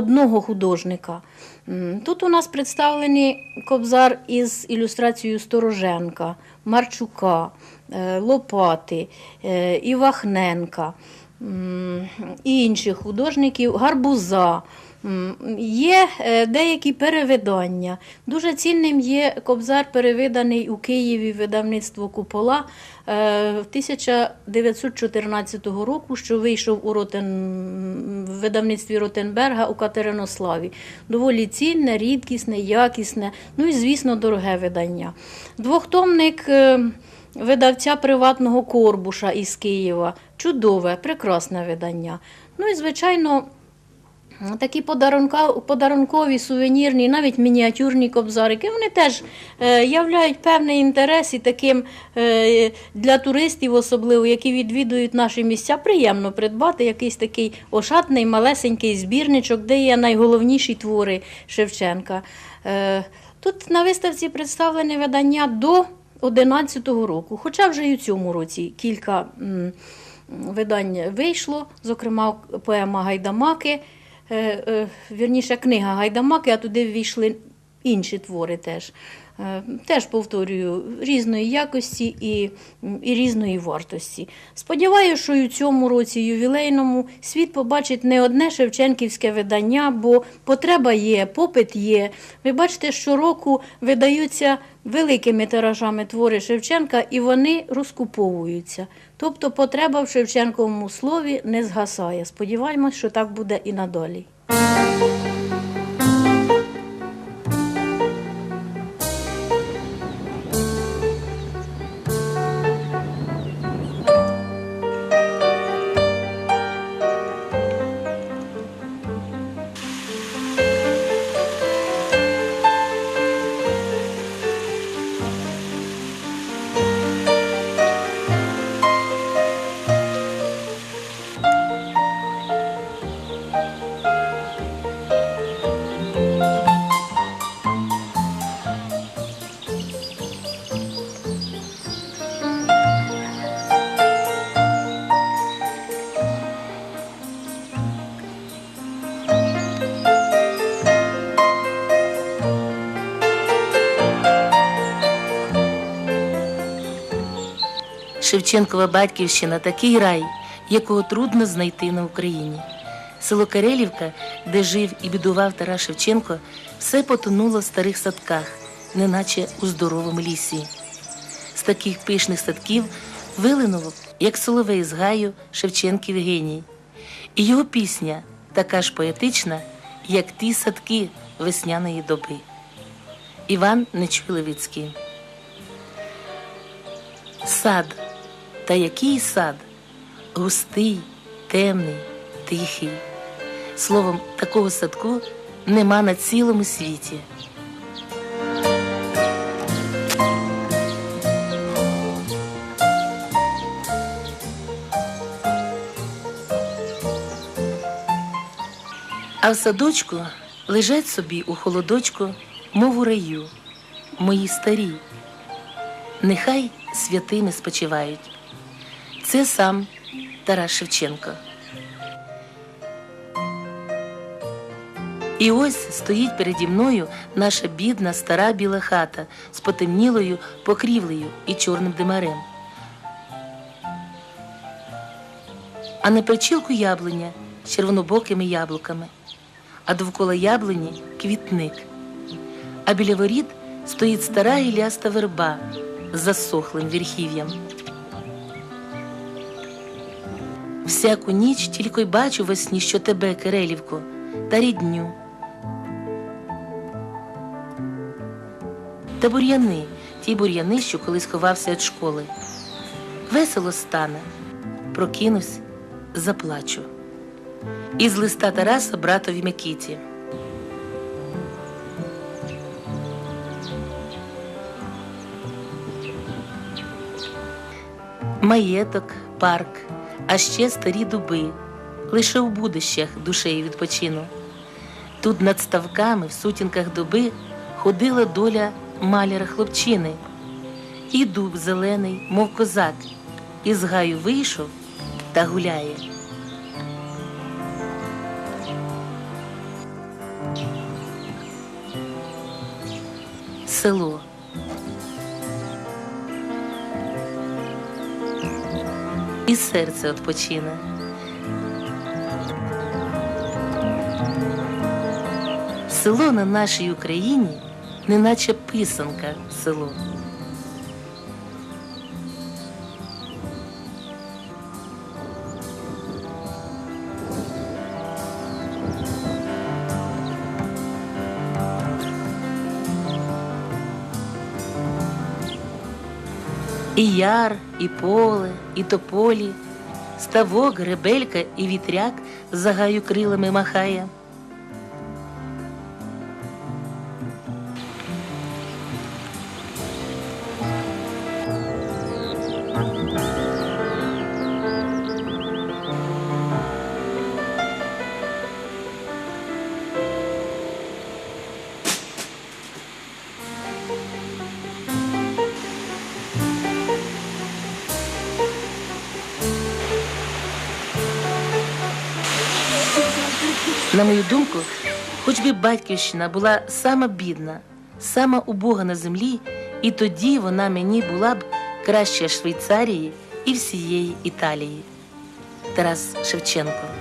одного художника. Тут у нас представлені кобзар із ілюстрацією Стороженка, Марчука, е, Лопати, е, Івахненка і інших художників, Гарбуза. Є е, деякі перевидання. Дуже цінним є кобзар, перевиданий у Києві видавництво Купола е, 1914 року, що вийшов у Ротен... в видавництві Ротенберга у Катеринославі. Доволі цінне, рідкісне, якісне, ну і, звісно, дороге видання. Двохтомник е, видавця приватного Корбуша із Києва. Чудове, прекрасне видання. Ну і, звичайно, Такі подарункові, сувенірні, навіть мініатюрні кобзарики, вони теж е, являють певний інтерес і таким е, для туристів, особливо, які відвідують наші місця, приємно придбати якийсь такий ошатний, малесенький збірничок, де є найголовніші твори Шевченка. Е, тут на виставці представлені видання до 11-го року, хоча вже і у цьому році кілька видань вийшло, зокрема поема Гайдамаки е, е, вірніше, книга Гайдамаки, а туди ввійшли інші твори теж. Е, Теж повторюю, різної якості і, і різної вартості. Сподіваюся, що і у цьому році ювілейному світ побачить не одне шевченківське видання, бо потреба є, попит є. Ви бачите, щороку видаються великими тиражами твори Шевченка, і вони розкуповуються. Тобто потреба в Шевченковому слові не згасає. Сподіваємось, що так буде і надалі. Шевченкова батьківщина такий рай, якого трудно знайти на Україні. Село Карелівка, де жив і бідував Тарас Шевченко, все потонуло в старих садках, неначе у здоровому лісі. З таких пишних садків вилинуло, як соловей з гаю Шевченків геній. І його пісня така ж поетична, як ті садки весняної доби. Іван Нечуй-Левицький Сад, та який сад? Густий, темний, тихий. Словом, такого садку нема на цілому світі. А в садочку лежать собі у холодочку, мов у раю, мої старі нехай святими спочивають. Це сам Тарас Шевченко. І ось стоїть переді мною наша бідна стара біла хата з потемнілою покрівлею і чорним димарем. А на причілку яблуня з червонобокими яблуками, а довкола яблуні квітник. А біля воріт стоїть стара гіляста верба з засохлим вірхів'ям. Всяку ніч тільки й бачу во сні, що тебе, Кирилівко, та рідню. Та бур'яни, ті бур'яни, що колись ховався від школи. Весело стане, прокинусь, заплачу. Із листа Тараса братові Микиті. маєток, парк, а ще старі дуби. Лише у будищах душею відпочину. Тут над ставками в сутінках дуби ходила доля маляра хлопчини. І дуб зелений, мов козак, із гаю вийшов та гуляє. Село. І серце відпочине. Село на нашій Україні, неначе писанка село. І яр, і поле, і тополі, ставок, гребелька і вітряк за гаю крилами махає. На мою думку, хоч би батьківщина була сама бідна, сама убога на землі, і тоді вона мені була б краще Швейцарії і всієї Італії. Тарас Шевченко